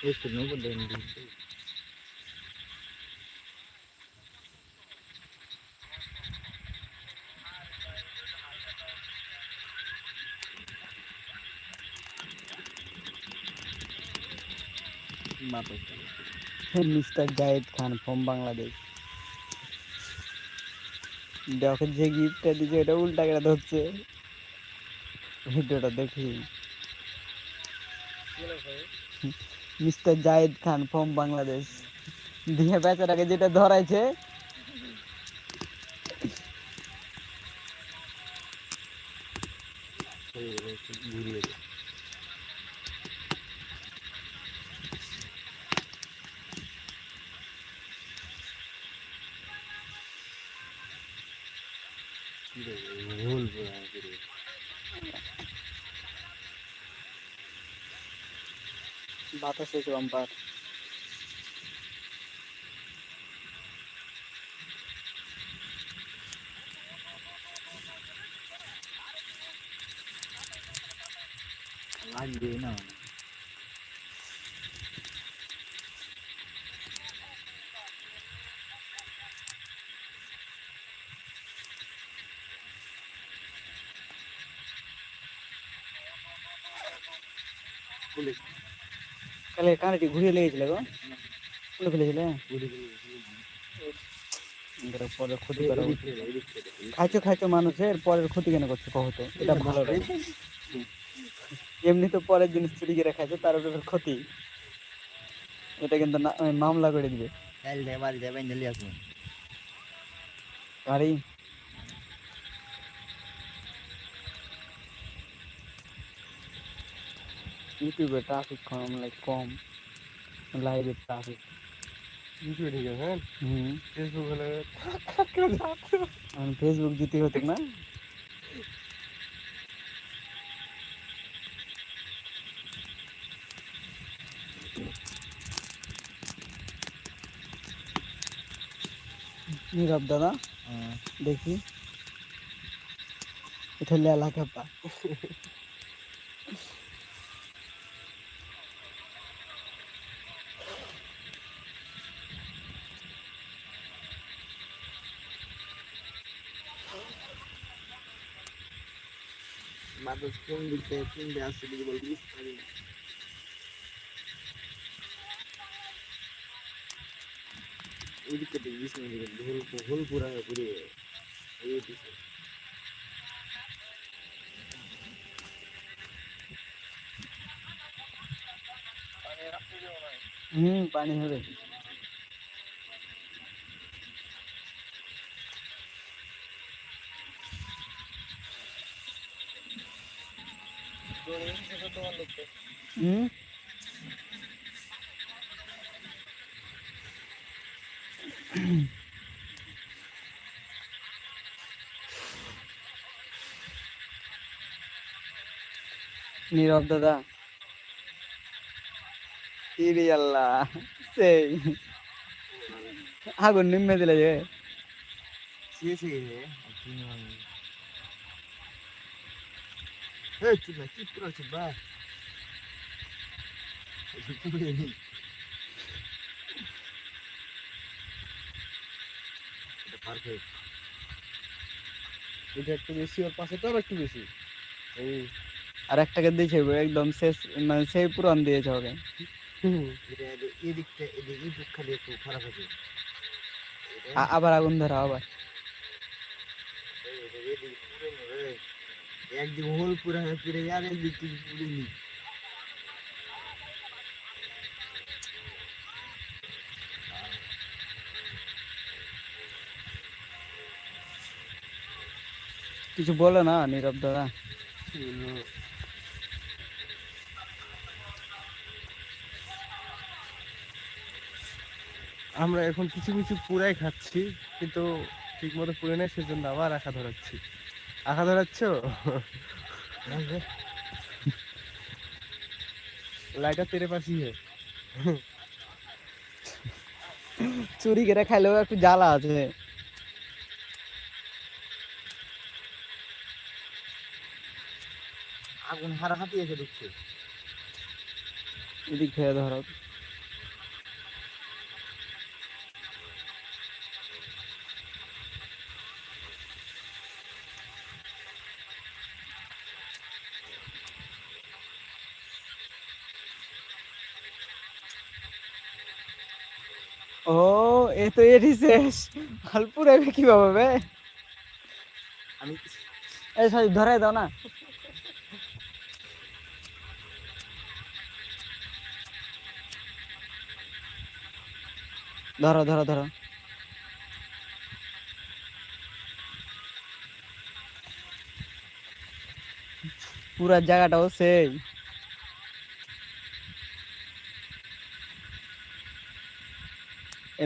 Este puede vender. বাপে mister Zahid Khan from Bangladesh দেখো যে গিফটটা দিচ্ছে এটা উল্টা করে ধরছে ভিডিওটা দেখি মিস্টার জাহিদ খান ফ্রম বাংলাদেশ। দিয়ে বেচারাকে যেটা ধরাইছে ঘুরিয়ে batas ito ang bat ah, hindi na Thank you. কালে কানেটি ঘুরিয়ে লেগেছিল গো। খুলে ফেলেছিলে এদের ক্ষতি করা খাইছো খাইছো মানুষের পরের ক্ষতি কেন করছে কহতো এটা ভালো এমনি তো পরের জিনিস চুরি করে খাইছো তার উপরে ক্ষতি। এটা কিন্তু মামলা করে দিবে। গাড়ি ইউটিউবে ট্রাফিক কম লাইক কম লাইভে ট্রাফিক ইউটিউবে ঠিক আছে হ্যাঁ হুম ফেসবুক হলে আমি ফেসবুক দিতে হতো না নীরব দাদা দেখি এটা লেলা কাপা Bardzo wspólny between the city will be studying. இதுக்கிட்ட யூஸ் பண்ணிக்கிறது ஹோல் ஹோல் பூராக கூடிய ஐஏடி சார் ம் பண்ணி ಹ್ಞೂ ನೀರು ಹೋಗ್ತದ ಹಿರಿಯಲ್ಲ ಸೇ ಹಾಗೂ ನಿಮ್ಮೆದಿಲ್ಲ ಸಿಹಿ ಇದೆ না চুপ করে চুপ বা পুড়ে নি এটা একটু বেশি ওর পাশে তো একটু বেশি এই আর একটাকে দিয়েছে একদম শেষ মানে সেই পুরান দিয়েছে ওকে এদিকটা এদিক খালি একটু খারাপ আছে আবার আগুন ধরা আবার একদিন হোল পুরা হয়ে ফিরে আর একদিক থেকে পুড়ে কিছু বলো না নীরব দাদা? আমরা এখন কিছু কিছু পুরাই খাচ্ছি কিন্তু ঠিক মতো পুরে নেই সেজন্য আবার আখা ধরাচ্ছি। আখা ধরাচ্ছ লাইটার তেরে পাশি চুরি করে খাইলেও একটু জ্বালা আছে। আগুন হারাহাতি এসে ঢুকছে। এদিক থেকে ধরো। ও এ তো এটি শেষ। হাল পুরাইবে কীভাবে বে? আমি এই সরি ধরাই দাও না। ধরো ধরো ধরো। পুরা জায়গাটাও সেই।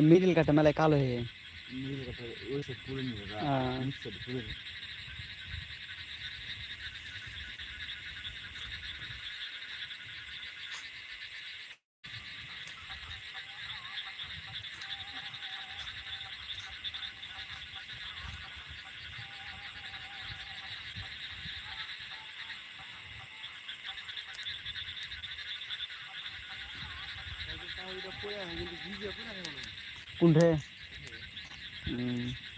মিডিল কাটে মেলায় কালো হয়ে নিজের কথা ওই সব পুরে নিবে হ্যাঁ। মিক্সার পুরে कुंड है। हम्म।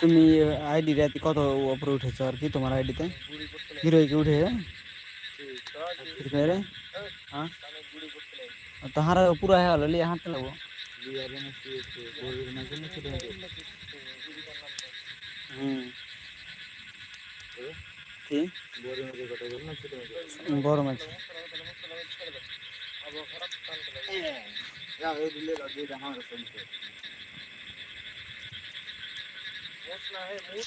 তুমি আইডি রাতে কত উপরে উঠেছো আর কি তোমার আইডিতে হিরো কি উঠে ফ্রি ফায়ারে হ্যাঁ তো হারা পুরা হয়ে গেল লিয়ে হাঁটতে লাগবো বিয়ারে না কি বলবে না কেন ছোট হুম কি বড় মধ্যে কথা বল না ছোট গরম আছে ไหนนี้